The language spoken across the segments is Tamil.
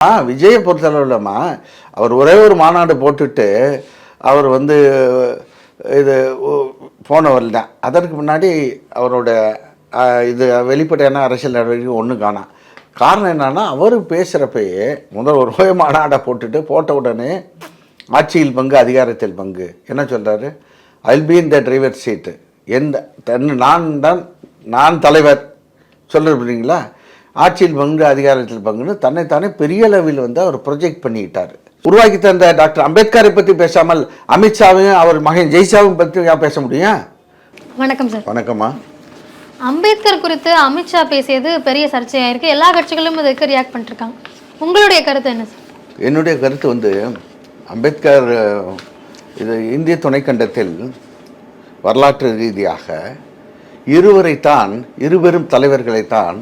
ஆ விஜயை பொறுத்தளவுலம்மா. அவர் ஒரே ஒரு மாநாடு போட்டுட்டு அவர் வந்து இது போனவர் தான் அதற்கு முன்னாடி அவரோட இது வெளிப்படையான அரசியல் நடவடிக்கை ஒன்றும் காணாம் காரணம் என்னன்னா அவர் பேசுகிறப்பயே முதல் ஒரு ஓய மாநாடை போட்டுட்டு போட்ட உடனே ஆட்சியில் பங்கு அதிகாரத்தில் பங்கு. என்ன சொல்கிறாரு I'll be the driver seat எந்த தன் நான் தான் நான் தலைவர். சொல்லுறீங்களா ஆட்சியில் பங்கு அதிகாரத்தில் பங்குன்னு தன்னைத்தானே பெரிய அளவில் வந்து அவர் ப்ரொஜெக்ட் பண்ணிக்கிட்டார். உருவாக்கி தந்த டாக்டர் அம்பேத்கரை பற்றி பேசாமல் அமித்ஷாவையும் அவர் மகன் ஜெய்ஷாவும் பற்றி பேச முடியும்? வணக்கம் சார். வணக்கம்மா. அம்பேத்கர் குறித்து அமித்ஷா பேசியது பெரிய சர்ச்சையாயிருக்கு. எல்லா கட்சிகளும் இதுக்கு ரியாக்ட் பண்ணிருக்காங்க உங்களுடைய கருத்து என்ன சார்? என்னுடைய கருத்து வந்து அம்பேத்கர் இது இந்திய துணைக்கண்டத்தில் வரலாற்று ரீதியாக இருவரைத்தான் இருவரும் தலைவர்களைத்தான்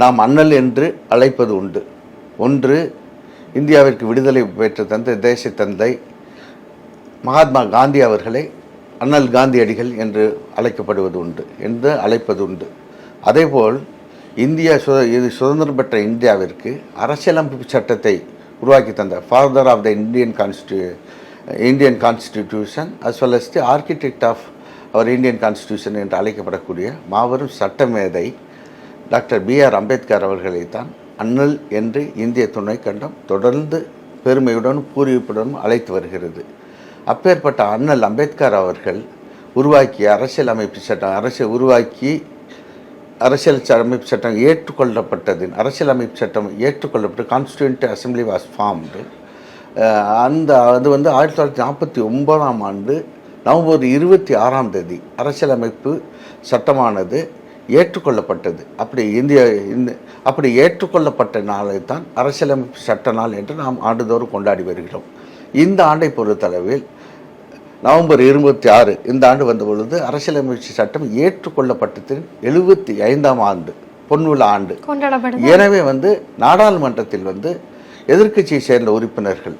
நாம் அண்ணல் என்று அழைப்பது உண்டு. ஒன்று இந்தியாவிற்கு விடுதலை பெற்று தந்த தேச தந்தை மகாத்மா காந்தி அவர்களை அண்ணல் காந்தியடிகள் என்று அழைக்கப்படுவது உண்டு என்று அழைப்பது உண்டு. அதேபோல் இந்தியா சு இது சுதந்திரம் பெற்ற இந்தியாவிற்கு அரசியலமைப்பு சட்டத்தை உருவாக்கி தந்த father of the Indian consti Indian constitution as well as the architect of our Indian constitution என்று அழைக்கப்படக்கூடிய மாபெரும் சட்டமேதை டாக்டர் பி ஆர் அம்பேத்கர் அவர்களைத்தான் அண்ணல் என்று இந்திய துணைக்கண்டம் தொடர்ந்து பெருமையுடனும் பூர்வீப்புடனும் அழைத்து வருகிறது. அப்பேற்பட்ட அண்ணல் அம்பேத்கர் அவர்கள் உருவாக்கிய அரசியல் அமைப்பு சட்டம் அரசியல் உருவாக்கி அரசியல் அமைப்பு சட்டம் ஏற்றுக்கொள்ளப்பட்டதின் அரசியல் அமைப்பு சட்டம் ஏற்றுக்கொள்ளப்பட்டு கான்ஸ்டியூண்ட் அசம்பிளி வாஸ் ஃபார்ம்டு அந்த அது வந்து ஆயிரத்தி தொள்ளாயிரத்தி நாற்பத்தி ஒன்பதாம் ஆண்டு நவம்பர் இருபத்தி ஆறாம் தேதி அரசியலமைப்பு சட்டமானது ஏற்றுக்கொள்ளப்பட்டது. அப்படி இந்திய இந்த அப்படி ஏற்றுக்கொள்ளப்பட்ட நாளை தான் அரசியலமைப்பு சட்ட நாள் என்று நாம் ஆண்டுதோறும் கொண்டாடி வருகிறோம். இந்த ஆண்டை பொறுத்தளவில் நவம்பர் இருபத்தி ஆறு இந்த ஆண்டு வந்த பொழுது அரசியலமைப்பு சட்டம் ஏற்றுக்கொள்ளப்பட்டது எழுபத்தி ஐந்தாம் ஆண்டு பொன்விழா ஆண்டு. எனவே வந்து நாடாளுமன்றத்தில் வந்து எதிர்க்கட்சியை சேர்ந்த உறுப்பினர்கள்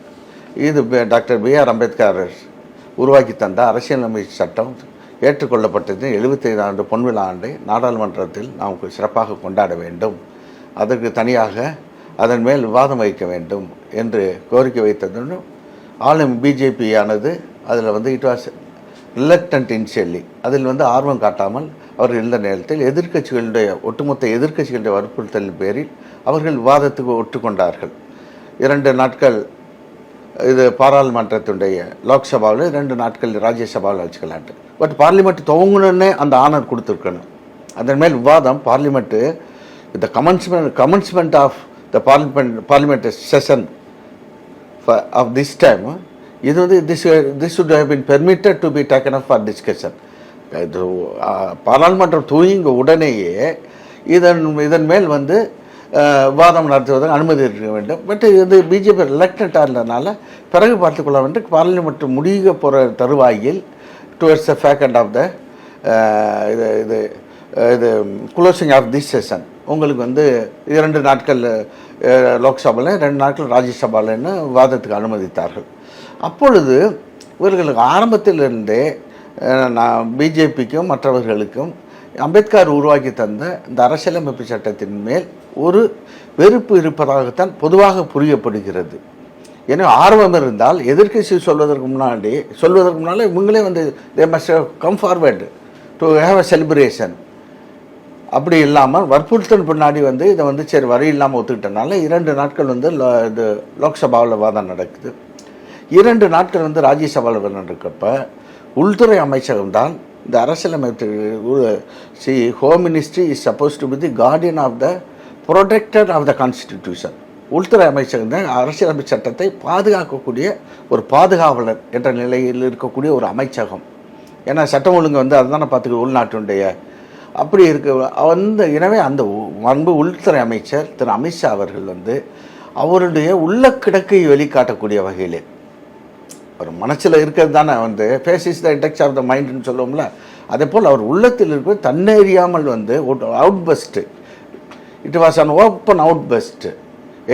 இது டாக்டர் பி ஆர் அம்பேத்கர் உருவாக்கி தந்த அரசியலமைப்பு சட்டம் ஏற்றுக்கொள்ளப்பட்டது. எழுபத்தைந்து ஆண்டு பொன்விழா ஆண்டை நாடாளுமன்றத்தில் நாம் சிறப்பாக கொண்டாட வேண்டும். அதற்கு தனியாக அதன் மேல் விவாதம் வைக்க வேண்டும் என்று கோரிக்கை வைத்ததுடன் ஆளும் பிஜேபி ஆனது அதில் வந்து இட் வாஸ் ரிலக்டன்ட் இன்செல்லி அதில் வந்து ஆர்வம் காட்டாமல் அவர் இருந்த நேரத்தில் எதிர்க்கட்சிகளுடைய ஒட்டுமொத்த எதிர்க்கட்சிகளுடைய வற்புறுத்தலின் பேரில் அவர்கள் விவாதத்துக்கு ஒட்டுக்கொண்டார்கள் இரண்டு நாட்கள் இது பாராளுமன்றத்தினுடைய லோக்சபாவில் ரெண்டு நாட்கள் ராஜ்யசபாவில் வச்சுக்கலான்ட்டு பட் பார்லிமெண்ட் துவங்கணுன்னே அந்த ஆனர் கொடுத்துருக்கணும். அதன் மேல் விவாதம் பார்லிமெண்ட்டு இந்த commencement commencement of the parliament parliament session of this time இது வந்து this this should have been permitted to be taken up for discussion இது பாராளுமன்றம் தூயிங்க உடனேயே இதன் இதன் மேல் வந்து வாதம் நடத்துவதற்கு அனுமதி இருக்க வேண்டும். பட் இது பிஜேபி ரிலக்டண்ட்டாக இருந்ததுனால பிறகு பார்த்துக்கொள்ள வேண்டும் பார்லிமெண்ட் முடிய போகிற தருவாயில் towards the fag end of the இது இது இது குளோசிங் ஆஃப் தி செஷன் உங்களுக்கு வந்து இரண்டு நாட்கள் லோக்சபாவில் ரெண்டு நாட்கள் ராஜ்யசபாலன்னு வாதத்துக்கு அனுமதித்தார்கள். அப்பொழுது இவர்களுக்கு ஆரம்பத்திலிருந்தே நான் பிஜேபிக்கும் மற்றவர்களுக்கும் அம்பேத்கர் உருவாக்கி தந்த இந்த அரசியலமைப்பு சட்டத்தின் மேல் ஒரு வெறுப்பு இருப்பதாகத்தான் பொதுவாக புரியப்படுகிறது. ஏன்னா ஆர்வம் இருந்தால் எதிர்க்கட்சி சொல்வதற்கு முன்னாடி சொல்வதற்கு முன்னாலே இவங்களே வந்து they must come forward to have a celebration அப்படி இல்லாமல் வற்புறுத்தல் பின்னாடி வந்து இதை வந்து சரி வரி இல்லாமல் ஒத்துக்கிட்டனால இரண்டு நாட்கள் வந்து இது லோக்சபாவில் வாதம் நடக்குது. இரண்டு நாட்கள் வந்து ராஜ்யசபாவில் விவாதம் நடக்கப்ப உள்துறை அமைச்சகம் தான் இந்த அரசியலமைப்பு C home ministry is supposed to be the guardian of the protector of the constitution உள்துறை அமைச்சகம் தான் அரசியலமைப்பு சட்டத்தை பாதுகாக்கக்கூடிய ஒரு பாதுகாவலர் என்ற நிலையில் இருக்கக்கூடிய ஒரு அமைச்சகம். ஏன்னா சட்டம் ஒழுங்கு வந்து அதுதானே பார்த்துக்க உள்நாட்டினுடைய. அப்படி இருக்க அந்த எனவே அந்த அன்பு உள்துறை அமைச்சர் திரு அமித்ஷா அவர்கள் வந்து அவருடைய உள்ள கிடக்கை வெளிக்காட்டக்கூடிய வகையில். ஒரு மனசில் இருக்கிறது தானே வந்து face is the index of the மைண்ட்னு சொல்லுவோம்ல. அதே போல் அவர் உள்ளத்தில் இருக்க தன்னெறியாமல் வந்து outburst it was an open outburst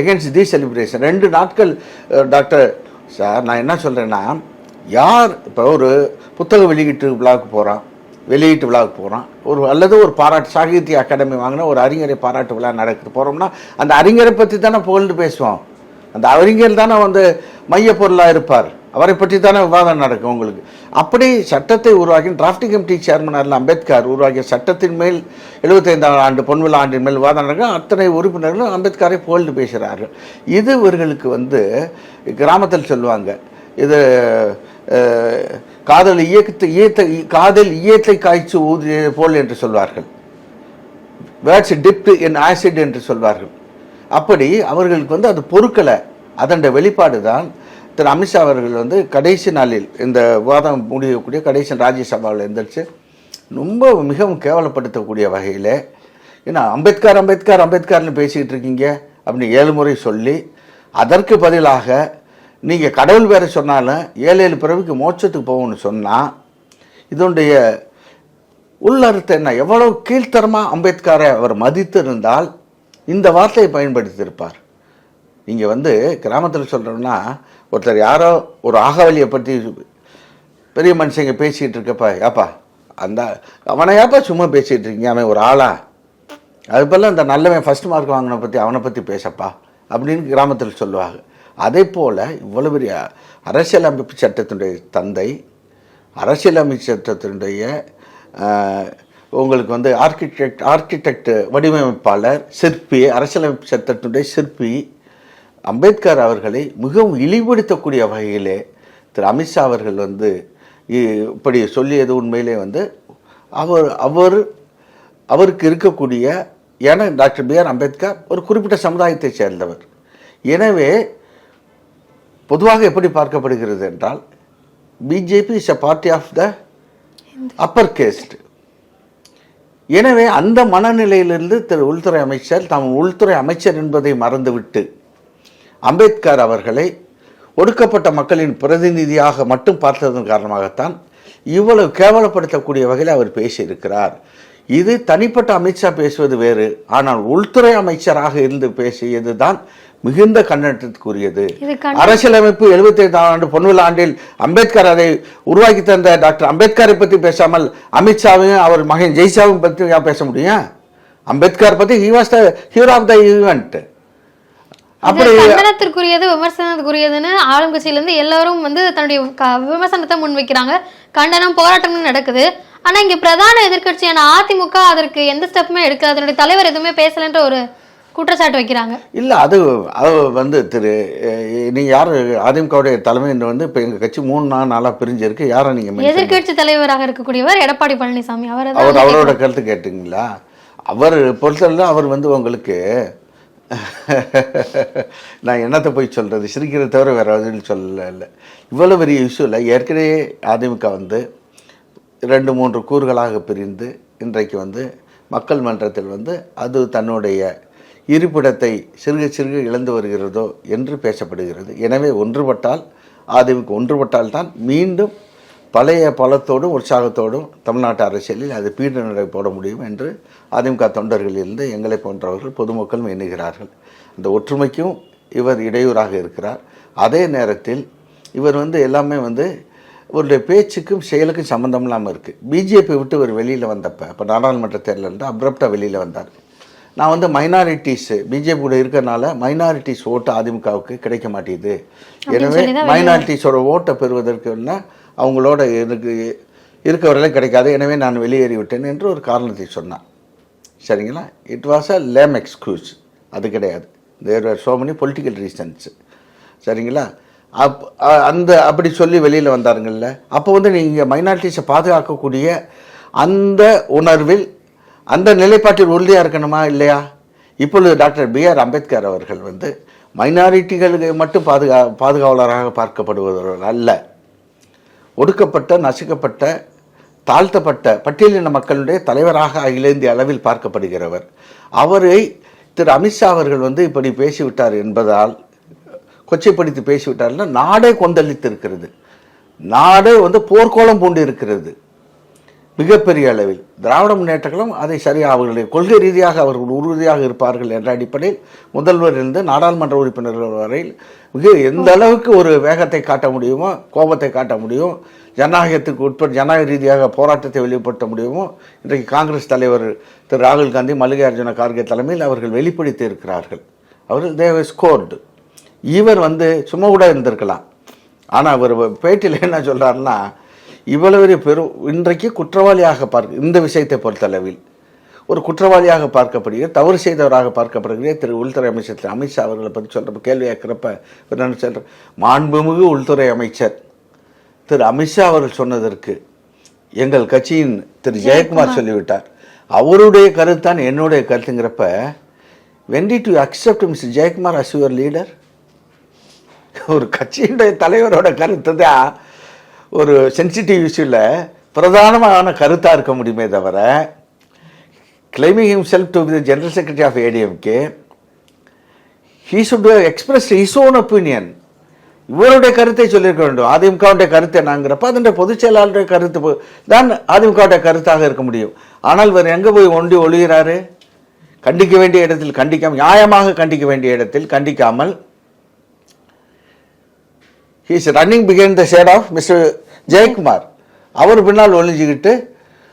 against the celebration ரெண்டு நாட்கள் டாக்டர் சார் நான் என்ன சொல்கிறேன்னா யார் இப்போ ஒரு புத்தக வெளியீட்டு விழாவுக்கு போகிறான் வெளியீட்டு விழாவுக்கு போகிறான் ஒரு அல்லது ஒரு பாராட்டு சாகித்ய அகாடமி வாங்கினா ஒரு அறிஞரை பாராட்டு விழா நடக்குது. போகிறோம்னா அந்த அறிஞரை பற்றி தானே புகழ்ந்து பேசுவோம். அந்த அறிஞர் தானே வந்து மைய பொருளாக இருப்பார். அவரை பற்றி தானே விவாதம் நடக்கும் உங்களுக்கு. அப்படி சட்டத்தை உருவாக்கி டிராஃப்டிங் கமிட்டி சேர்மனாரில் அம்பேத்கர் உருவாக்கிய சட்டத்தின் மேல் எழுபத்தைந்தாம் ஆண்டு பொன்விழா ஆண்டின் மேல் விவாதம் நடக்கும். அத்தனை உறுப்பினர்களும் அம்பேத்கரை புகழ்ந்து பேசுகிறார்கள். இது இவர்களுக்கு வந்து கிராமத்தில் சொல்லுவாங்க. இது காதல் இயக்கத்தை ஈயத்தை காதல் ஈயத்தை காய்ச்சி ஊதிய போல் என்று சொல்வார்கள். வேர்ட்ஸ் டிப்டு இன் ஆசிட் என்று சொல்வார்கள். அப்படி அவர்களுக்கு வந்து அது பொருட்களை அதன் வெளிப்பாடு தான் திரு அமித்ஷா அவர்கள் வந்து கடைசி நாளில் இந்த விவாதம் முடியக்கூடிய கடைசி ராஜ்யசபாவில் எழுந்திரிச்சு. ரொம்ப மிகவும் கேவலப்படுத்தக்கூடிய வகையில் ஏன்னா அம்பேத்கர் அம்பேத்கர் அம்பேத்கர்னு பேசிக்கிட்டு இருக்கீங்க அப்படின்னு ஏழு முறை சொல்லி அதற்கு பதிலாக நீங்கள் கடவுள் வேற சொன்னாலும் ஏழு ஏழு பிறவிக்கு மோட்சத்துக்கு போகணும்னு சொன்னால் இதனுடைய உள்ளர்த்தம் என்ன? எவ்வளவு கீழ்த்தரமாக அம்பேத்கரை அவர் மதித்து இருந்தால் இந்த வார்த்தையை பயன்படுத்தியிருப்பார். நீங்கள் வந்து கிராமத்தில் சொல்கிறோம்னா ஒருத்தர் யாரோ ஒரு ஆகவலியை பற்றி பெரிய மனுஷங்க பேசிகிட்டு இருக்கப்பா ஏப்பா அந்த அவனை ஏப்பா சும்மா பேசிகிட்டு இருக்கீங்க? அவன் ஒரு ஆளா? அது போல் அந்த நல்லவன் ஃபஸ்ட் மார்க் வாங்கின பற்றி அவனை பற்றி பேசப்பா அப்படின்னு கிராமத்தில் சொல்லுவாங்க. அதே போல் இவ்வளவு பெரிய அரசியலமைப்பு சட்டத்தினுடைய தந்தை அரசியலமைப்பு சட்டத்தினுடைய உங்களுக்கு வந்து ஆர்கிடெக்ட் ஆர்கிடெக்ட் வடிவமைப்பாளர் சிற்பி அரசியலமைப்பு சட்டத்தினுடைய சிற்பி அம்பேத்கர் அவர்களை மிகவும் இழிவுபடுத்தக்கூடிய வகையிலே திரு அமித்ஷா அவர்கள் வந்து இ- இப்படி சொல்லியது உண்மையிலே வந்து அவர் அவர் அவருக்கு இருக்கக்கூடிய ஏன்னா டாக்டர் பி ஆர் அம்பேத்கர் ஒரு குறிப்பிட்ட சமுதாயத்தைச் சேர்ந்தவர். எனவே பொதுவாக எப்படி பார்க்கப்படுகிறது என்றால் BJP is a party of the upper caste எனவே அந்த மனநிலையிலிருந்து திரு உள்துறை அமைச்சர் தாம் உள்துறை அமைச்சர் என்பதை மறந்துவிட்டு அம்பேத்கர் அவர்களை ஒடுக்கப்பட்ட மக்களின் பிரதிநிதியாக மட்டும் பார்த்ததன் காரணமாகத்தான் இவ்வளவு கேவலப்படுத்தக்கூடிய வகையில் அவர் பேசியிருக்கிறார். இது தனிப்பட்ட அமித்ஷா பேசுவது வேறு ஆனால் உள்துறை அமைச்சராக இருந்து பேசியது தான் மிகுந்த கண்டனத்திற்குரியது. அரசியலமைப்பு எழுபத்தி ஐந்தாம் ஆண்டு பொன்விழா ஆண்டில் அம்பேத்கர் அதை உருவாக்கி தந்த டாக்டர் அம்பேத்கரை பற்றி பேசாமல் அமித்ஷாவையும் அவர் மகன் ஜெய்ஷாவையும் பற்றி பேச முடியும்? அம்பேத்கர் பற்றி he was the hero of the event அப்படி கண்டனத்திற்குரியது விமர்சனத்துக்குரியதுன்னு ஆளும் கட்சியில இருந்து எல்லாரும் வந்து தன்னுடைய விமர்சனத்தை முன்வைக்கிறாங்க. கண்டனம் போராட்டம்னு நடக்குது. ஆனா இங்க பிரதான எதிர்க்கட்சியான அதிமுக அதற்கு எந்த ஸ்டெப்புமே எடுக்கல. அதனுடைய தலைவர் எதுவுமே பேசலன்ற ஒரு குற்றச்சாட்டு வைக்கிறாங்க. இல்ல அது அது வந்து திரு நீங்க யார்? அதிமுகவுடைய தலைமை என்று வந்து இப்போ எங்க கட்சி மூணு நாள் நாளா பிரிஞ்சிருக்கு. யாரை நீங்க எதிர்க்கட்சி தலைவராக இருக்கக்கூடியவர் எடப்பாடி பழனிசாமி. அவர் அவர் அவரோட கருத்து கேட்டுங்களா? அவர் பொறுத்தவரை அவர் வந்து உங்களுக்கு நான் என்னத்தை போய் சொல்கிறது சிரிக்கிறத தவிர வேறு எதுவும் சொல்லலை. இல்லை இவ்வளோ பெரிய இஷ்யூவில் ஏற்கனவே அதிமுக வந்து ரெண்டு மூன்று கூறுகளாக பிரிந்து இன்றைக்கு வந்து மக்கள் மன்றத்தில் வந்து அது தன்னுடைய இருப்பிடத்தை சிறுக சிறுக இழந்து வருகிறதோ என்று பேசப்படுகிறது. எனவே ஒன்றுபட்டால் அதிமுக ஒன்றுபட்டால் தான் மீண்டும் பழைய பலத்தோடும் உற்சாகத்தோடும் தமிழ்நாட்டு அரசியலில் அது பீடு நடை போட முடியும் என்று அதிமுக தொண்டர்களிலிருந்து எங்களை போன்றவர்கள் பொதுமக்களும் எண்ணுகிறார்கள். அந்த ஒற்றுமைக்கும் இவர் இடையூறாக இருக்கிறார். அதே நேரத்தில் இவர் வந்து எல்லாமே வந்து இவருடைய பேச்சுக்கும் செயலுக்கும் சம்மந்தம் இல்லாமல் இருக்குது பிஜேபி விட்டு இவர் வெளியில் வந்தப்போ இப்போ நாடாளுமன்ற தேர்தலில் இருந்து அப்ரப்டாக வெளியில் வந்தார். நான் வந்து மைனாரிட்டிஸ் பிஜேபி கூட இருக்கறனால மைனாரிட்டிஸ் ஓட்டு அதிமுகவுக்கு கிடைக்க மாட்டேங்குது. எனவே மைனாரிட்டிஸோட ஓட்டை பெறுவதற்கு என்ன அவங்களோட எனக்கு இருக்க கிடைக்காது. எனவே நான் வெளியேறி விட்டேன் என்று ஒரு காரணத்தை சொன்னான். சரிங்களா? It was a lame excuse அது கிடையாது. There are so many political reasons சரிங்களா? அப் அந்த அப்படி சொல்லி வெளியில் வந்தாருங்கள்ல. அப்போ வந்து நீங்கள் மைனாரிட்டிஸை பாதுகாக்கக்கூடிய அந்த உணர்வில் அந்த நிலைப்பாட்டில் உறுதியாக இருக்கணுமா இல்லையா? இப்பொழுது டாக்டர் பி ஆர் அம்பேத்கர் அவர்கள் வந்து மைனாரிட்டிகளுக்கு மட்டும் பாதுகா பாதுகாவலராக பார்க்கப்படுபவர் அல்ல. ஒடுக்கப்பட்ட நசுக்கப்பட்ட தாழ்த்தப்பட்ட பட்டியலின மக்களுடைய தலைவராக அகில இந்திய அளவில் பார்க்கப்படுகிறவர். அவரை திரு அமித்ஷா அவர்கள் வந்து இப்படி பேசிவிட்டார் என்பதால் கொச்சைப்படுத்தி பேசிவிட்டார்னா நாடே கொந்தளித்து இருக்கிறது நாடே வந்து போர்க்கோலம் பூண்டு இருக்கிறது மிகப்பெரிய அளவில் திராவிட முன்னேற்றங்களும் அதை சரியாக அவர்களுடைய கொள்கை ரீதியாக அவர்கள் உறுதியாக இருப்பார்கள் என்ற அடிப்படையில் முதல்வர் இருந்து நாடாளுமன்ற உறுப்பினர்கள் வரையில் மிக எந்த அளவுக்கு ஒரு வேகத்தை காட்ட முடியுமோ கோபத்தை காட்ட முடியும் ஜனநாயகத்துக்கு உட்பட்டு ஜனநாயக ரீதியாக போராட்டத்தை வெளிப்படுத்த முடியுமோ இன்றைக்கு காங்கிரஸ் தலைவர் திரு ராகுல் காந்தி மல்லிகார்ஜுன கார்கே தலைமையில் அவர்கள் வெளிப்படுத்தி இருக்கிறார்கள். அவர்கள் தேவ ஸ்கோர்டு இவர் வந்து சும்மா கூட இருந்திருக்கலாம். ஆனால் அவர் பேட்டியில் என்ன சொல்கிறாருன்னா இவ்வளவு பெரும் இன்றைக்கு குற்றவாளியாக பார்க்க இந்த விஷயத்தை பொறுத்தளவில் ஒரு குற்றவாளியாக பார்க்கப்படுகிற தவறு செய்தவராக பார்க்கப்படுகிற திரு உள்துறை அமைச்சர் திரு அமித்ஷா அவர்களை பற்றி சொல்கிறப்ப கேள்வி கேட்குறப்ப இவர் என்ன சொல்ற மாண்புமிகு உள்துறை அமைச்சர். திரு அமித்ஷா அவர்கள் சொன்னதற்கு எங்கள் கட்சியின் திரு ஜெயக்குமார் சொல்லிவிட்டார். அவருடைய கருத்தான் என்னுடைய கருத்துங்கிறப்ப வெண்டி to accept mister Jayakumar as your leader ஒரு கட்சியினுடைய தலைவரோட கருத்து தான். ஒரு சென்சிட்டிவ் இஷ்யூவில் பிரதானமான கருத்தாக இருக்க முடியுமே தவிர claiming himself to the general secretary of ADMK he should express his own opinion இவருடைய கருத்தை சொல்லியிருக்க வேண்டும். அதிமுகவுடைய கருத்து என்னங்கிறப்ப அதனுடைய பொதுச் செயலாளருடைய கருத்து தான் அதிமுகவுடைய கருத்தாக இருக்க முடியும். ஆனால் இவர் எங்கே போய் ஒண்டி ஒழுகிறாரு கண்டிக்க வேண்டிய இடத்தில் கண்டிக்காமல் நியாயமாக கண்டிக்க வேண்டிய இடத்தில் கண்டிக்காமல் he's running பிகைன் the shade of mister Jayakumar அவர் பின்னால் ஒளிஞ்சிக்கிட்டு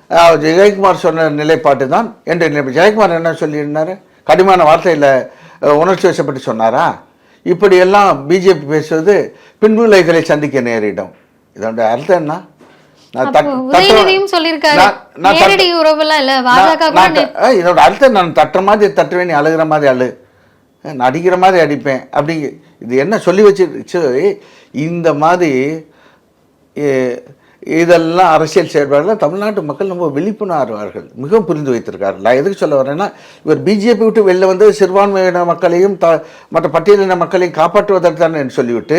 அஹ், ஜெயக்குமார் சொன்ன நிலைப்பாட்டு தான். என்ற நிலை ஜெயக்குமார் என்ன சொல்லியிருந்தாரு? கடுமையான வார்த்தையில் உணர்ச்சி வசப்பட்டு சொன்னாரா? இப்படியெல்லாம் பிஜேபி பேசுவது பின்விளைகளை சந்திக்க நேரிடும். இதோட அர்த்தம் என்ன? இதோட அர்த்தம் நான் தட்டுற மாதிரி தட்டுவேன் நீ அழுகிற மாதிரி அழு. நான் அடிக்கிற மாதிரி அடிப்பேன். அப்படி இது என்ன சொல்லி வச்சிருச்சு இந்த மாதிரி இதெல்லாம் அரசியல் செயல்பாடுகள் தமிழ்நாட்டு மக்கள் ரொம்ப விழிப்புணர்வார்கள் மிகவும் புரிந்து வைத்திருக்கார்கள். நான் எதுக்கு சொல்ல வரேன்னா இவர் பிஜேபி விட்டு வெளில வந்து சிறுபான்மையின மக்களையும் த மற்ற பட்டியலின மக்களையும் காப்பாற்றுவதற்கு சொல்லிவிட்டு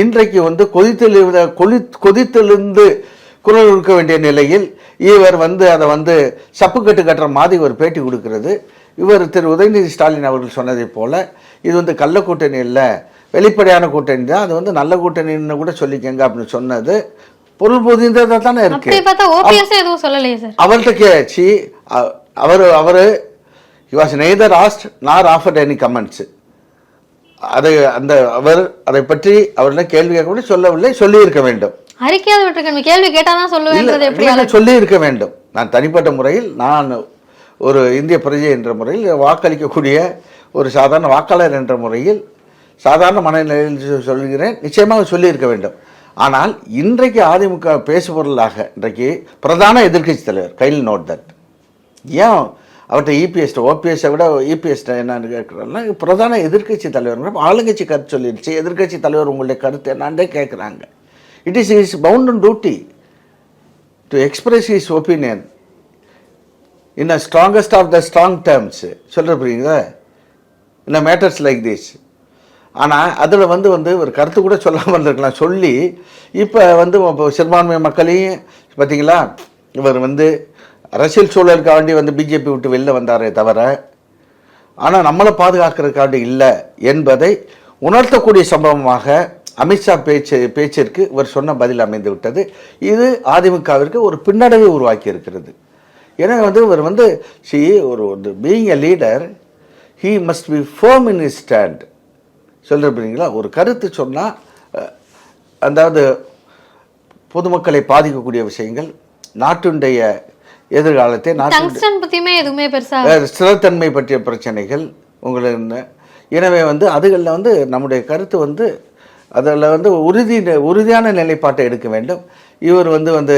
இன்றைக்கு வந்து கொதித்தெழுத கொதி கொதித்தெழுந்து குரல் கொடுக்க வேண்டிய நிலையில் இவர் வந்து அதை வந்து சப்புக்கட்டு கட்டுற மாதிரி ஒரு பேட்டி கொடுக்கிறது. இவர் திரு. உதயநிதி ஸ்டாலின் அவர்கள் சொன்னதைப் போல இது வந்து கள்ள கூட்டணி இல்லை வெளிப்படையான கூட்டணி தான். அது வந்து நல்ல கூட்டணின்னு கூட சொல்லிக்கங்க அப்படின்னு சொன்னது. பொருள் பொதிந்ததாக தானே இருக்கு. அவர்கிட்ட கேச்சு அவர் அவர் was neither asked nor offered any comments. அதை அந்த அவர் அதை பற்றி அவரிடம் கேள்வி கேட்க சொல்லவில்லை சொல்லியிருக்க வேண்டும். அறிக்கையாவது விட்டுருக்கேன் கேள்வி கேட்டாதான் சொல்லுவேன்றது எப்படி இல்லை சொல்லி இருக்க வேண்டும். நான் தனிப்பட்ட முறையில் நான் ஒரு இந்திய பிரஜை என்ற முறையில் வாக்களிக்கக்கூடிய ஒரு சாதாரண வாக்காளர் என்ற முறையில் சாதாரண மனநிலையில் சொல்கிறேன். நிச்சயமாக சொல்லியிருக்க வேண்டும். ஆனால் இன்றைக்கு அதிமுக பேசுபொருளாக இன்றைக்கு பிரதான எதிர்க்கட்சி தலைவர் கையில் நோட் தட் ஏன் அவர்கிட்ட இபிஎஸ்ட ஓபிஎஸ்ஸை விட இபிஎஸ்ட என்னன்னு கேட்குறாங்கன்னா பிரதான எதிர்க்கட்சி தலைவர் ஆளுங்கட்சி கருத்து சொல்லிடுச்சு எதிர்க்கட்சி தலைவர் உங்களுடைய கருத்து என்னான்றே கேட்குறாங்க. It is is bound duty to express is opinion in a strongest of the strong terms சொல்கிற புரியுங்களா அ மேட்டர்ஸ் லைக் திஸ் ஆனால் அதில் வந்து வந்து ஒரு கருத்து கூட சொல்லாமல் இருந்திருக்கலாம். சொல்லி இப்போ வந்து இப்போ சிறுபான்மை மக்களையும் பார்த்தீங்களா இவர் வந்து அரசியல் சூழலுக்காண்டி வந்து பிஜேபி விட்டு வெளில வந்தாரே தவிர ஆனால் நம்மளை பாதுகாக்கிறதுக்காண்டி இல்லை என்பதை உணர்த்தக்கூடிய சம்பவமாக அமித்ஷா பேச்சு பேச்சிற்கு இவர் சொன்ன பதில் அமைந்து விட்டது. இது அதிமுகவிற்கு ஒரு பின்னடைவை உருவாக்கி இருக்கிறது. ஏன்னா வந்து இவர் வந்து சி ஒரு being a leader he must be firm in is stand சொல்கிறீங்களா ஒரு கருத்து சொன்னால் அதாவது பொதுமக்களை பாதிக்கக்கூடிய விஷயங்கள் நாட்டுடைய எதிர்காலத்தை நாட்டு எதுவுமே பெருசா வேறு ஸ்திரத்தன்மை பற்றிய பிரச்சனைகள் உங்களுக்கு எனவே வந்து அதுகளில் வந்து நம்முடைய கருத்து வந்து அதில் வந்து உறுதி உறுதியான நிலைப்பாட்டை எடுக்க வேண்டும். இவர் வந்து வந்து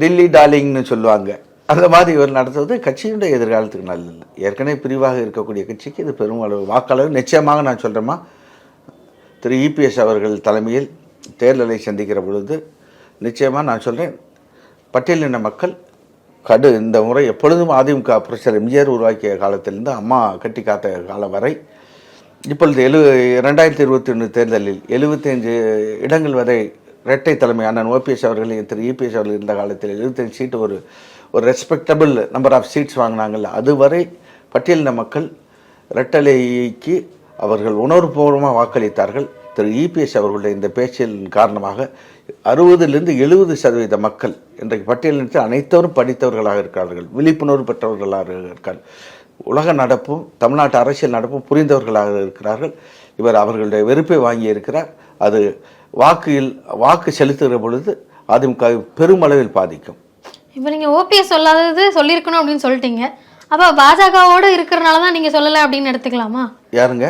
டில்லி டார்லிங்னு சொல்லுவாங்க. அந்த மாதிரி இவர் நடத்துவது கட்சியினுடைய எதிர்காலத்துக்கு நல்லது. ஏற்கனவே பிரிவாக இருக்கக்கூடிய கட்சிக்கு இது பெருமளவு வாக்காளர். நிச்சயமாக நான் சொல்கிறேமா திரு இபிஎஸ் அவர்கள் தலைமையில் தேர்தலை சந்திக்கிற பொழுது நிச்சயமாக நான் சொல்கிறேன் பட்டியலின மக்கள் கடு இந்த முறை எப்பொழுதும் அதிமுக புரட்சியர் எம்ஜிஆர் உருவாக்கிய காலத்திலிருந்து அம்மா கட்டி காத்த காலம் வரை இப்பொழுது எழு ரெண்டாயிரத்தி இருபத்தி ஒன்று தேர்தலில் எழுபத்தஞ்சு இடங்கள் வரை இரட்டை தலைமை அண்ணன் ஓபிஎஸ் அவர்கள் திரு இபிஎஸ் அவர்கள் இருந்த காலத்தில் எழுபத்தஞ்சு சீட்டு ஒரு ஒரு ரெஸ்பெக்டபிள் நம்பர் ஆஃப் சீட்ஸ் வாங்கினாங்கல்ல அதுவரை பட்டியலின மக்கள் ரெட்டலைக்கு அவர்கள் உணர்வுபூர்வமாக வாக்களித்தார்கள். திரு. இபிஎஸ் அவர்களுடைய இந்த பேச்சின் காரணமாக அறுபதுலேருந்து எழுபது சதவீத மக்கள் இன்றைக்கு பட்டியலின் அனைத்தவரும் படித்தவர்களாக இருக்கிறார்கள் விழிப்புணர்வு பெற்றவர்களாக இருக்கிறார்கள். உலக நடப்பும் தமிழ்நாட்டு அரசியல் நடப்பும் புரிந்தவர்களாக இருக்கிறார்கள். இவர் அவர்களுடைய வெறுப்பை வாங்கி இருக்கிறார் அது வாக்கில் வாக்கு செலுத்துகிற பொழுது அதிமுக பெருமளவில் பாதிக்கும். இப்போ நீங்க ஓபிஎஸ் சொல்லாதது சொல்லியிருக்கணும் அப்படின்னு சொல்லிட்டீங்க. அப்ப பாஜகவோட இருக்கிறனால தான் நீங்க சொல்லல அப்படின்னு எடுத்துக்கலாமா? யாருங்க?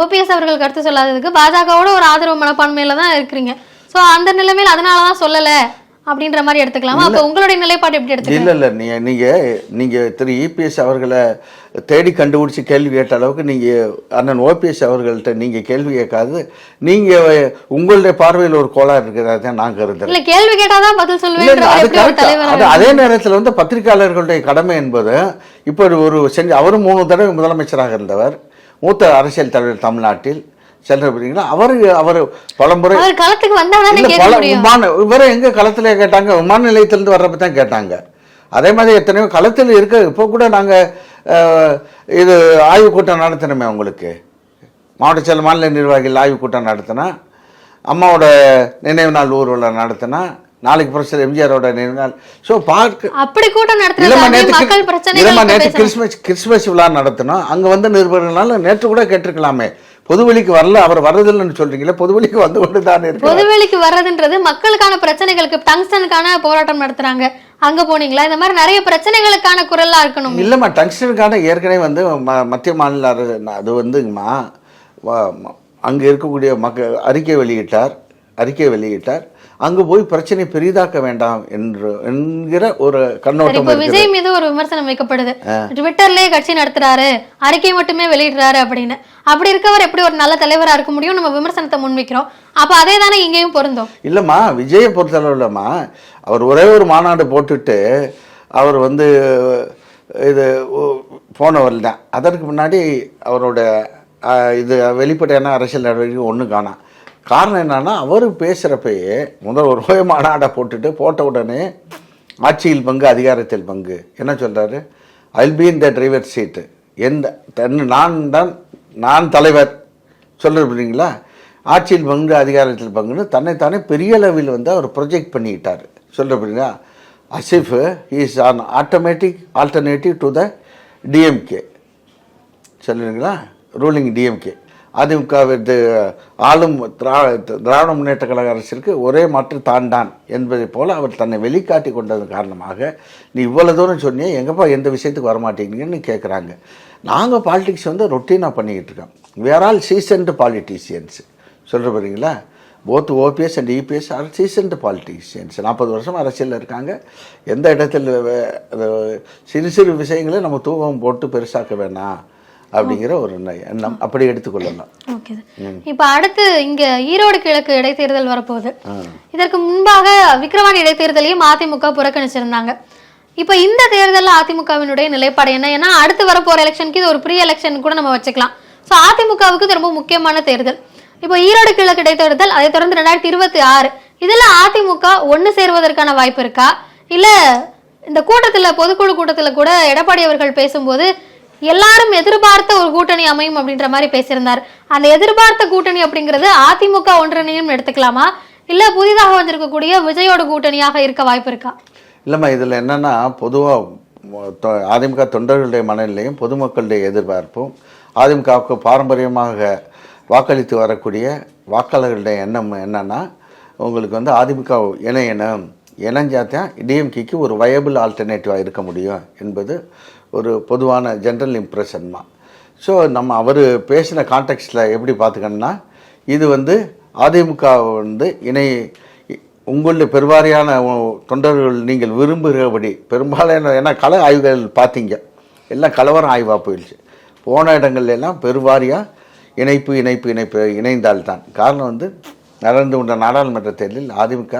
ஓபிஎஸ் அவர்கள் கருத்து சொல்லாததுக்கு பாஜகவோட ஒரு ஆதரவு மனப்பான்மையில தான் இருக்கிறீங்க. சோ அந்த நிலைமையில அதனால தான் சொல்லல. அப்படின்ற மாதிரி எடுத்துக்கலாமா? அப்ப உங்களுடைய நிலைப்பாடு எப்படி எடுத்துக்கலாம் இல்லை இல்லை. நீங்கள் நீங்கள் நீங்கள் திரு இபிஎஸ் அவர்களை தேடி கண்டுபிடிச்சி கேள்வி கேட்ட அளவுக்கு நீங்கள் அண்ணன் ஓபிஎஸ் அவர்கள்ட்ட நீங்கள் கேள்வி கேட்காது. நீங்கள் உங்களுடைய பார்வையில் ஒரு கோளாறு இருக்கிறதா தான் நான் கருதுறேன். இல்ல கேள்வி கேட்டாதான் பதில் சொல்லுவேன் அது நேரத்தில் வந்து பத்திரிகையாளர்களுடைய கடமை என்பது இப்போ ஒரு செஞ்ச அவரும் மூணு தடவை முதலமைச்சராக இருந்தவர் மூத்த அரசியல் தலைவர் தமிழ்நாட்டில் செல்றீங்களா அவர் அவர் பலமுறை களத்துக்கு பல விமான இவரை எங்க களத்துல கேட்டாங்க? விமான நிலையத்திலிருந்து வர்றப்ப தான் கேட்டாங்க. அதே மாதிரி எத்தனையோ களத்தில் இருக்க இப்போ கூட நாங்க அஹ், இது ஆய்வு கூட்டம் நடத்தினோமே உங்களுக்கு மாவட்ட செயல் மாநில நிர்வாகிகள் ஆய்வு கூட்டம் நடத்தினா அம்மாவோட நினைவு நாள் ஊர்வலம் நடத்தினா நாளைக்கு ப்ரொஃபசர் எம்ஜிஆரோட நினைவு நாள். ஸோ பார்க்க அப்படி நடத்துறது நேற்று கிறிஸ்மஸ் கிறிஸ்மஸ் விழா நடத்தினோம் அங்க வந்து நிருபர்கள்னால நேற்று கூட கேட்டிருக்கலாமே. பொதுவெளிக்கு வரல அவர் வர்றதில்லைன்னு சொல்றீங்களே பொதுவெளிக்கு வந்து கொண்டு தான் இருக்கு பொதுவெளிக்கு வர்றதுன்றது மக்களுக்கான பிரச்சனைகளுக்கு டங்ஸ்டனுக்கான போராட்டம் நடத்துறாங்க. அங்க போனீங்களா? இந்த மாதிரி நிறைய பிரச்சனைகளுக்கான குரலா இருக்கணும். இல்லைம்மா டங்ஸ்டனுக்கான ஏற்கனவே வந்து மத்திய மாநில அரசு அது வந்துங்கம்மா அங்க இருக்கக்கூடிய மக்க அறிக்கை வெளியிட்டார் அறிக்கை வெளியிட்டார். அங்கு போய் பிரச்சனை பெரிதாக்க வேண்டாம் என்று என்கிற ஒரு கண்ணோட்டம் இப்ப விஜய் மீது ஒரு விமர்சனம் வைக்கப்படுது. ட்விட்டர்லயே கட்சி நடத்துறாரு அறிக்கை மட்டுமே வெளியிடுறாரு அப்படின்னு. அப்படி இருக்கவர் எப்படி ஒரு நல்ல தலைவரா இருக்க முடியும்? நம்ம விமர்சனத்தை முன்வைக்கிறோம். அப்ப அதே தானே இங்கேயும் பொருந்தும்? இல்லைம்மா விஜயை பொறுத்தளவுலம்மா அவர் ஒரே ஒரு மாநாடு போட்டுட்டு அவர் வந்து இது போனவர் தான் அதற்கு முன்னாடி அவரோட இது வெளிப்படையான அரசியல் நடவடிக்கை ஒன்றும் காணாம் காரணம் என்னன்னா அவர் பேசுகிறப்பயே முதல் ஒரு ஓய மாநாடை போட்டுட்டு போட்ட உடனே ஆட்சியில் பங்கு அதிகாரத்தில் பங்கு. என்ன சொல்கிறாரு I'll be the driver seat எந்த தன் நான் தான் நான் தலைவர். சொல்லிருப்பீங்களா ஆட்சியில் பங்கு அதிகாரத்தில் பங்குன்னு தன்னைத்தானே பெரிய அளவில் வந்து அவர் ப்ரொஜெக்ட் பண்ணிக்கிட்டார் சொல்கிறீங்களா as if is an automatic alternative to the DMK சொல்லுறீங்களா? ரூலிங் டிஎம்கே அதிமுக ஆளும் திரா திராவிட முன்னேற்ற கழக அரசிற்கு ஒரே மாற்று தான் தான் என்பதை போல அவர் தன்னை வெளிக்காட்டி கொண்டதன் காரணமாக நீ இவ்வளோ தூரம் சொன்னியே எங்கப்பா எந்த விஷயத்துக்கு வரமாட்டேங்கன்னு கேட்குறாங்க நாங்கள் பாலிடிக்ஸ் வந்து ரொட்டீனாக பண்ணிக்கிட்டு இருக்கோம். வேர் ஆல் சீசன்டு பாலிட்டிஷியன்ஸ் சொல்கிற போகிறீங்களா both OPS and EPS are seasoned politicians நாற்பது வருஷம் அரசியலில் இருக்காங்க. எந்த இடத்தில் சிறு சிறு விஷயங்களை நம்ம தூக்கம் போட்டு பெருசாக்க வேணாம். அப்படிங்கிற ஒரு எண்ண- எண்ணம் அப்படி எடுத்துக்கொள்ளலாம். ஓகே இப்ப அடுத்து இங்க ஈரோடு கிழக்கு இடைத்தேர்தல் வரப்போகுது. இதற்கு முன்பாக விக்கிரவாணி இடைத்தேர்தலையும் அதிமுக புறக்கணிச்சிருந்தாங்க. இப்ப இந்த தேர்தல்ல அதிமுகவினுடைய நிலைப்பாடு என்ன? ஏன்னா அடுத்து வரப்போற எலெக்ஷனுக்கு இது ஒரு ப்ரீ எலெக்ஷன் கூட நம்ம வச்சுக்கலாம். ஸோ அதிமுகவுக்கு இது ரொம்ப முக்கியமான தேர்தல். இப்போ ஈரோடு கிழக்கு இடைத்தேர்தல் அதை தொடர்ந்து ரெண்டாயிரத்தி இருபத்தி ஆறு இதுல அதிமுக ஒண்ணு சேருவதற்கான வாய்ப்பு இருக்கா? இல்ல இந்த கூட்டத்துல பொதுக்குழு கூட்டத்துல கூட எடப்பாடி அவர்கள் பேசும்போது எல்லாரும் எதிர்பார்த்த ஒரு கூட்டணி அமையும் அப்படின்ற மாதிரி பேசியிருந்தார். அந்த எதிர்பார்த்த கூட்டணி அப்படிங்கிறது அதிமுக ஒன்றிணையும் எடுத்துக்கலாமா? இல்ல புதிதாக வந்திருக்கக்கூடிய விஜயோட கூட்டணியாக இருக்க வாய்ப்பு இருக்கா? இல்லைம்மா இதில் என்னென்னா பொதுவாக அதிமுக தொண்டர்களுடைய மனநிலையும் பொதுமக்களுடைய எதிர்பார்ப்பும் அதிமுகவுக்கு பாரம்பரியமாக வாக்களித்து வரக்கூடிய வாக்காளர்களுடைய எண்ணம் என்னன்னா உங்களுக்கு வந்து அதிமுக இணையணும். இணைஞ்சாத்தான் டிஎம்கேக்கு ஒரு வயபிள் ஆல்டர்னேட்டிவாக இருக்க முடியும் என்பது ஒரு பொதுவான ஜென்ரல் இம்ப்ரெஷன்மா ஸோ நம்ம அவர் பேசின கான்டெக்ஸ்டில் எப்படி பார்த்துக்கணுன்னா இது வந்து அதிமுக வந்து இணை உங்களுடைய பெருவாரியான தொண்டர்கள் நீங்கள் விரும்புகிறபடி பெரும்பாலான ஏன்னா கள ஆய்வுகள் பார்த்தீங்க. எல்லாம் கலவரம் ஆய்வாக போயிடுச்சு. போன இடங்கள்ல எல்லாம் பெருவாரியாக இணைப்பு இணைப்பு இணைப்பு இணைந்தால்தான். காரணம் வந்து நடந்து கொண்ட நாடாளுமன்ற தேர்தலில் அதிமுக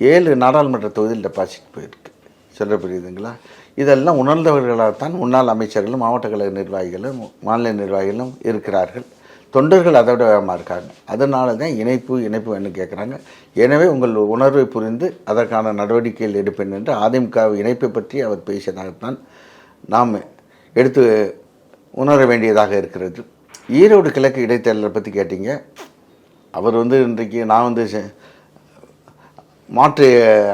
ஏழு நாடாளுமன்ற தொகுதியில் டெபாசிட் போயிருக்கு. சொல்ல புரியுதுங்களா? இதெல்லாம் உணர்ந்தவர்களாகத்தான் முன்னாள் அமைச்சர்களும் மாவட்ட கழக நிர்வாகிகளும் மாநில நிர்வாகிகளும் இருக்கிறார்கள். தொண்டர்கள் அதை விட வேகமாக இருக்காங்க. அதனால தான் இணைப்பு இணைப்பு என்ன கேட்குறாங்க எனவே உங்கள் உணர்வை புரிந்து அதற்கான நடவடிக்கைகள் எடுப்பேன் என்று அதிமுக இணைப்பை பற்றி அவர் பேசியதாகத்தான் நாம் எடுத்து உணர வேண்டியதாக இருக்கிறது. ஈரோடு கிழக்கு இடைத்தேர்தலை பற்றி கேட்டீங்க. அவர் வந்து இன்றைக்கு நான் வந்து மாற்று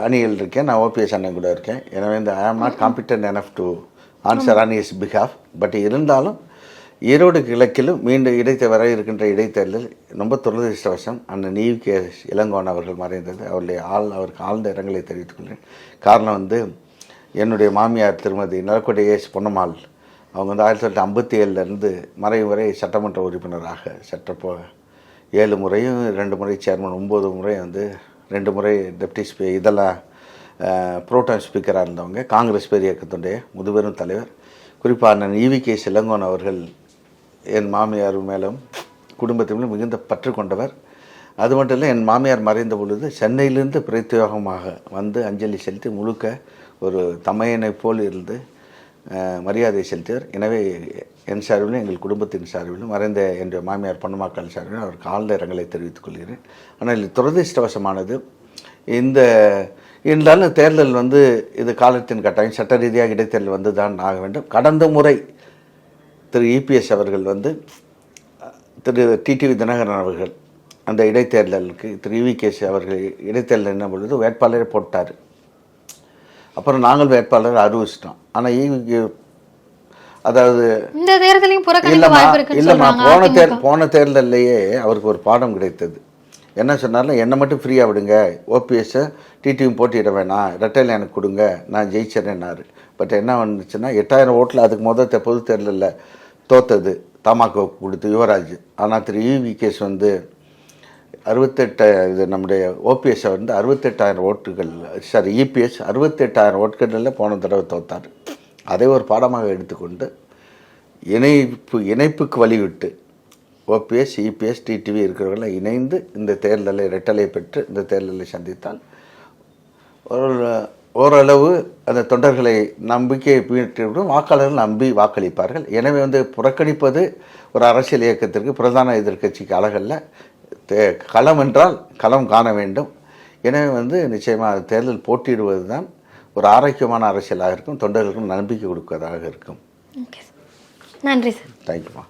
அணியில் இருக்கேன். நான் ஓபிஎஸ் அண்ணன் கூட இருக்கேன். எனவே இந்த I am not competent enough to answer on is because but இருந்தாலும் ஈரோடு கிழக்கிலும் மீண்டும் இடைத்தே வர இருக்கின்ற இடைத்தேர்தல் ரொம்ப துரதிருஷ்டவசம். அண்ணன் நீவ் கே இளங்கோன் அவர்கள் மறைந்தது. அவருடைய ஆள் அவருக்கு ஆழ்ந்த இரங்கலை தெரிவித்துக் கொள்கிறேன். காரணம் வந்து என்னுடைய மாமியார் திருமதி நிலக்கோட்டை ஏஸ் பொன்னம்மாள். அவங்க வந்து ஆயிரத்தி தொள்ளாயிரத்தி ஐம்பத்தி ஏழுலேருந்து மறைவு வரை சட்டமன்ற உறுப்பினராக. சட்டப்போ ஏழு முறையும் ரெண்டு முறை சேர்மன் ஒம்பது முறை வந்து ரெண்டு முறை டெப்டி ஸ்பீ இதெல்லாம் புரோட்டான் ஸ்பீக்கராக இருந்தவங்க காங்கிரஸ் பேர் இயக்கத்துடைய முதுபெரும் தலைவர். குறிப்பாக அண்ணன் ஈவி கே சிலங்கோன் அவர்கள் என் மாமியார் மேலும் குடும்பத்திலும் மிகுந்த பற்று கொண்டவர். அது மட்டும் இல்லை என் மாமியார் மறைந்த பொழுது சென்னையிலிருந்து பிரத்யோகமாக வந்து அஞ்சலி செலுத்தி முழுக்க ஒரு தமையனைப் போல் இருந்து மரியாதை செலுத்தியவர். எனவே என் சார்பிலும் எங்கள் குடும்பத்தின் சார்பிலும் மறைந்த என்னுடைய மாமியார் பொன்னமாக்கால் சார்பிலும் அவருக்கு ஆழ்ந்த இரங்கலை தெரிவித்துக் கொள்கிறேன். ஆனால் இது துரதிருஷ்டவசமானது. இந்த இருந்தாலும் தேர்தல் வந்து இது காலத்தின் கட்டாயம். சட்ட ரீதியாக இடைத்தேர்தல் வந்து தான் ஆக வேண்டும். கடந்த முறை திரு இபிஎஸ் அவர்கள் வந்து திரு டிடிவி தினகரன் அவர்கள் அந்த இடைத்தேர்தலுக்கு திரு இவிகேசி அவர்கள் இடைத்தேர்தல் என்ன பொழுது வேட்பாளரை போட்டார். அப்புறம் நாங்கள் வேட்பாளர் அறிவிச்சிட்டோம். ஆனால் ஈவி அதாவது இந்த தேர்தலையும் இல்லைம்மா போன தேர். போன தேர்தல்லையே அவருக்கு ஒரு பாடம் கிடைத்தது. என்ன சொன்னாலும் என்னை மட்டும் ஃப்ரீயாக விடுங்க. ஓபிஎஸ்ஸை டிடியும் போட்டியிட வேணாம். ரெட்டையில் எனக்கு கொடுங்க. நான் ஜெயிச்சிடறேன்னாரு. பட் என்ன வந்துச்சுன்னா எட்டாயிரம் ஓட்டில் அதுக்கு முதல் பொது தேர்தலில் தோத்தது. தமாகா கொடுத்து யுவராஜ். ஆனால் திரு. வி. கேஸ் வந்து அறுபத்தெட்டு இது நம்முடைய ஓபிஎஸ்ஸை வந்து அறுபத்தெட்டாயிரம் ஓட்டுகள் சாரி இபிஎஸ் அறுபத்தெட்டாயிரம் ஓட்டுகளில் போன தடவை தோத்தார். அதை ஒரு பாடமாக எடுத்துக்கொண்டு இணைப்பு இணைப்புக்கு வழிவிட்டு ஓபிஎஸ் இபிஎஸ் டிடிவி இருக்கிறவர்களை இணைந்து இந்த தேர்தலை ரெட்டலை பெற்று இந்த தேர்தலை சந்தித்தால் ஒரு ஓரளவு அந்த தொண்டர்களை நம்பிக்கை பெற்றுவிடும் வாக்காளர்கள் நம்பி வாக்களிப்பார்கள். எனவே வந்து புறக்கணிப்பது ஒரு அரசியல் இயக்கத்திற்கு பிரதான எதிர்க்கட்சிக்கு அழகல்ல. தே களம் என்றால் களம் காண வேண்டும். எனவே வந்து நிச்சயமாக தேர்தல் போட்டியிடுவது தான் ஒரு ஆரோக்கியமான அரசியலாக இருக்கும் தொண்டர்களுக்கும் நம்பிக்கை கொடுப்பதாக இருக்கும். நன்றி சார் தேங்க்யூமா